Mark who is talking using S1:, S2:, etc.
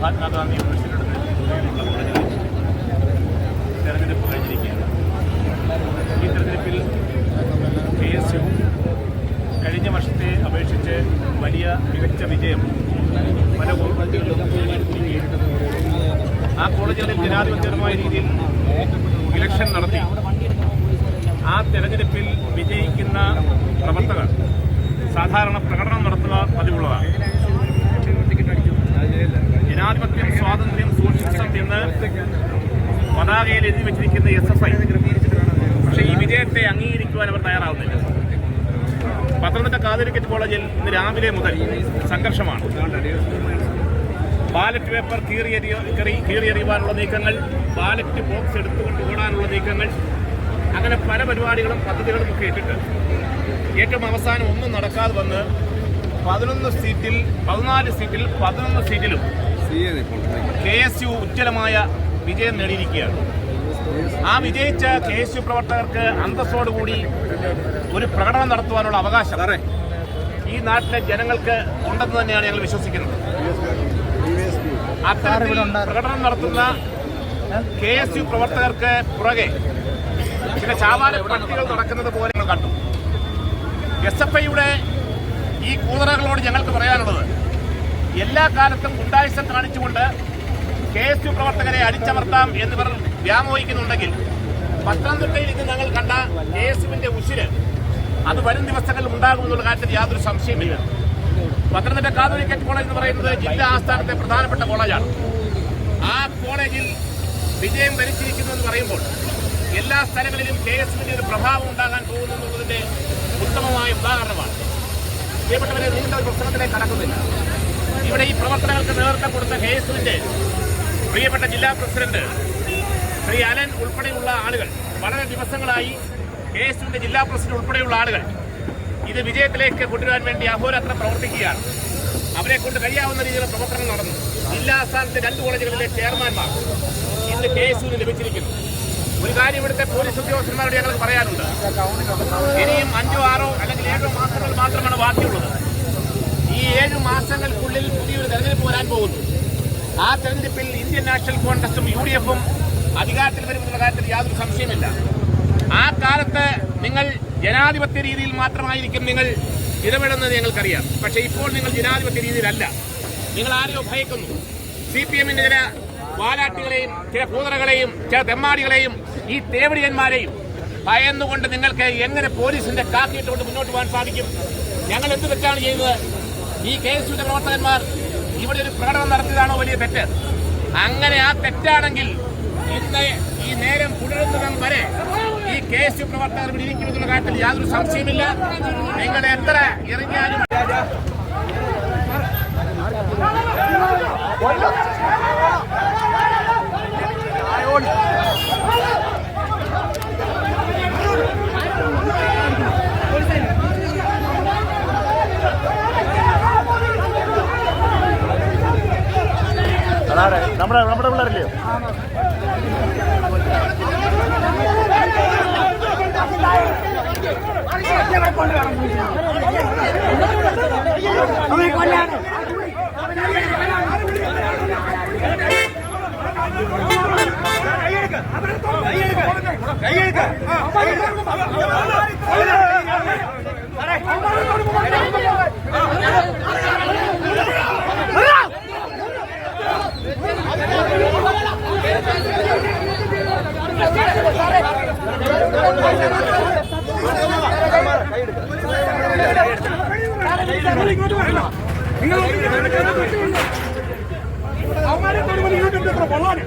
S1: മഹാത്മാഗാന്ധി യൂണിവേഴ്സിറ്റിയുടെ കോളേജിൽ തെരഞ്ഞെടുപ്പ് കഴിഞ്ഞിരിക്കുകയാണ്. ഈ തെരഞ്ഞെടുപ്പിൽ കെ എസ് യു കഴിഞ്ഞ വർഷത്തെ അപേക്ഷിച്ച് വലിയ മികച്ച വിജയം പല കോളേജുകളിലും. ആ കോളേജുകളിൽ ജനാധിപത്യപരമായ രീതിയിൽ ഇലക്ഷൻ നടത്തി. ആ തെരഞ്ഞെടുപ്പിൽ എന്ന് പതാകയിൽ എഴുതി വെച്ചിരിക്കുന്ന എസ് എഫ് ഐ പക്ഷേ ഈ വിജയത്തെ അംഗീകരിക്കുവാൻ അവർ തയ്യാറാവുന്നില്ല. പത്തനംതിട്ട കാതിരിക്കറ്റ് കോളേജിൽ ഇന്ന് രാവിലെ മുതൽ സംഘർഷമാണ്. ബാലറ്റ് പേപ്പർ കീറിയെറിയ കീറി- കീറിയെറിയുവാനുള്ള നീക്കങ്ങൾ ബാലറ്റ് ബോക്സ് എടുത്തുകൊണ്ട് ഓടാനുള്ള നീക്കങ്ങൾ അങ്ങനെ പല പരിപാടികളും പദ്ധതികളും ഒക്കെ ഇട്ടിട്ട് ഏറ്റവും അവസാനം ഒന്നും നടക്കാതെ വന്ന് പതിനൊന്ന് സീറ്റിൽ പതിനാല് സീറ്റിൽ പതിനൊന്ന് സീറ്റിലും കെ എസ് യു ഉജ്ജ്വലമായ വിജയം നേടിയിരിക്കുകയാണ്. ആ വിജയിച്ച കെ എസ് യു പ്രവർത്തകർക്ക് അന്തസ്സോടുകൂടി ഒരു പ്രകടനം നടത്തുവാനുള്ള അവകാശം ഈ നാട്ടിലെ ജനങ്ങൾക്ക് ഉണ്ടെന്ന് തന്നെയാണ് ഞങ്ങൾ വിശ്വസിക്കുന്നത്. അത്തരത്തിൽ പ്രകടനം നടത്തുന്ന കെ എസ് യു പ്രവർത്തകർക്ക് പുറകെ ചില ചാവാല പട്ടികൾ നടക്കുന്നത് പോലെ കണ്ടു. എസ് എഫ് ഐയുടെ ഈ കൂതറകളോട് ഞങ്ങൾക്ക് പറയാനുള്ളത് എല്ലാ കാലത്തും ഗുണ്ടായുസം കാണിച്ചുകൊണ്ട് കെ എസ് യു പ്രവർത്തകരെ അടിച്ചമർത്താം എന്നിവർ വ്യാമോഹിക്കുന്നുണ്ടെങ്കിൽ പത്തനംതിട്ടയിൽ ഇന്ന് ഞങ്ങൾ കണ്ട കെ എസ് യുവിന്റെ ഉശിര് അത് വരും ദിവസങ്ങളിൽ ഉണ്ടാകുമെന്നുള്ള കാര്യത്തിൽ യാതൊരു സംശയമില്ല പത്തനംതിട്ട കാതോലിക്കറ്റ് കോളേജ് എന്ന് പറയുന്നത് ജില്ലാ ആസ്ഥാനത്തെ പ്രധാനപ്പെട്ട കോളേജാണ്. ആ കോളേജിൽ വിജയം എന്ന് പറയുമ്പോൾ എല്ലാ സ്ഥലങ്ങളിലും കെ എസ് യുവിന്റെ ഒരു പ്രഭാവം ഉണ്ടാകാൻ പോകുന്നു എന്നുള്ളതിന്റെ ഉത്തമമായ ഉദാഹരണമാണ്. പ്രിയപ്പെട്ടവരെ നീണ്ട ഒരു പ്രശ്നത്തിലേക്ക് കടക്കുന്നില്ല. ഇവിടെ ഈ പ്രവർത്തനങ്ങൾക്ക് നേതൃത്വം കൊടുത്ത കെ പ്രിയപ്പെട്ട ജില്ലാ പ്രസിഡന്റ് ശ്രീ അലൻ ഉൾപ്പെടെയുള്ള ആളുകൾ വളരെ ദിവസങ്ങളായി കെ ജില്ലാ പ്രസിഡന്റ് ഉൾപ്പെടെയുള്ള ആളുകൾ ഇത് വിജയത്തിലേക്ക് കൊണ്ടുവരാൻ വേണ്ടി അഹോരാത്രം പ്രവർത്തിക്കുകയാണ്. അവരെ കൊണ്ട് കഴിയാവുന്ന രീതിയിൽ പ്രവർത്തനം നടന്നു. ജില്ലാ ആസ്ഥാനത്തെ രണ്ട് കോളേജുകളിലെ ചെയർമാൻമാർ ഇന്ന് കെ എസ് ലഭിച്ചിരിക്കുന്നു. ഒരു കാര്യം ഇവിടുത്തെ പോലീസ് ഉദ്യോഗസ്ഥന്മാരോട് ഞങ്ങൾക്ക് പറയാനുണ്ട് ഇനിയും അഞ്ചോ ആറോ അല്ലെങ്കിൽ ഏഴോ മാസങ്ങൾ മാത്രമാണ് ബാക്കിയുള്ളത്. ഈ ഏഴ് മാസങ്ങൾക്കുള്ളിൽ പുതിയൊരു തെരഞ്ഞെടുപ്പ് വരാൻ പോകുന്നു. ആ തെരഞ്ഞെടുപ്പിൽ ഇന്ത്യൻ നാഷണൽ കോൺഗ്രസും യു ഡി എഫും അധികാരത്തിൽ വരുമെന്നുള്ള കാര്യത്തിൽ യാതൊരു സംശയമില്ല ആ കാലത്ത് നിങ്ങൾ ജനാധിപത്യ രീതിയിൽ മാത്രമായിരിക്കും നിങ്ങൾ ഇടപെടുന്നത് ഞങ്ങൾക്കറിയാം. പക്ഷേ ഇപ്പോൾ നിങ്ങൾ ജനാധിപത്യ രീതിയിലല്ല. നിങ്ങൾ ആരെയോ ഭയക്കുന്നു. സി പി എമ്മിന്റെ ചില വാലാട്ടികളെയും ചില കൂതറകളെയും ചില തെമ്മാടികളെയും ഈ തേവടിയന്മാരെയും ഭയന്നുകൊണ്ട് നിങ്ങൾക്ക് എങ്ങനെ പോലീസിന്റെ കാക്കിയിട്ടുകൊണ്ട് മുന്നോട്ട് പോകാൻ സാധിക്കും? ഞങ്ങൾ എന്ത് തെറ്റാണ് ചെയ്യുന്നത്? ഈ കെ എസ് യുടെ പ്രവർത്തകന്മാർ ഇവിടെ ഒരു പ്രകടനം നടത്തിയതാണോ വലിയ തെറ്റ്? അങ്ങനെ ആ തെറ്റാണെങ്കിൽ ഇന്ന് ഈ നേരം പുലരുന്നതും വരെ ഈ കെ എസ് യു പ്രവർത്തകർ ഇവിടെ ഇരിക്കുമെന്നുള്ള കാര്യത്തിൽ യാതൊരു സംശയമില്ല നിങ്ങൾ എത്ര എറിഞ്ഞാലും
S2: നമ്മുടെ നമ്മുടെ പിള്ളേരില്ലയോ
S3: അവന്മാരെ തൊടുമ്പോൾ ഇങ്ങോട്ട് കൊള്ളാൻ